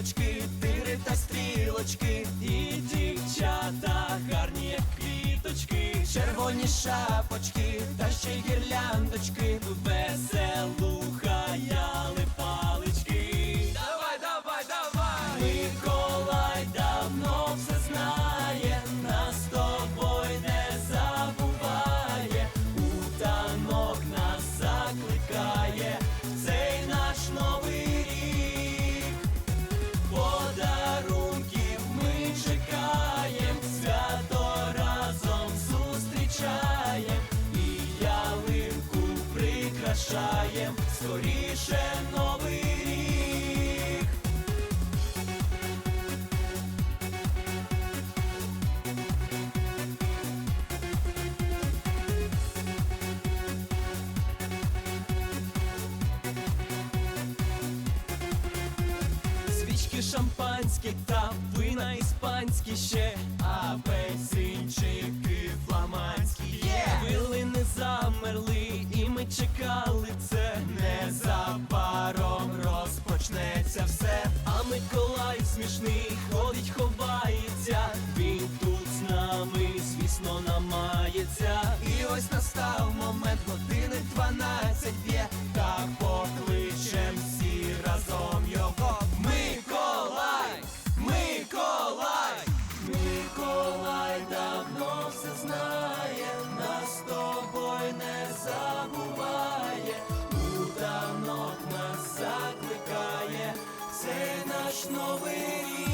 Білочки, тири та стрілочки, і дівчата гарні, як квіточки, червоні шапочки, та ще й гірляндочки, веселуха, скоріше новий рік. Свічки шампанські та вина іспанські ще, апельсинчики фламандські є. Хвилини замерли, Миколай смішний ходить, ховається. Він тут з нами, звісно, намається. І ось настав Наш новий рік.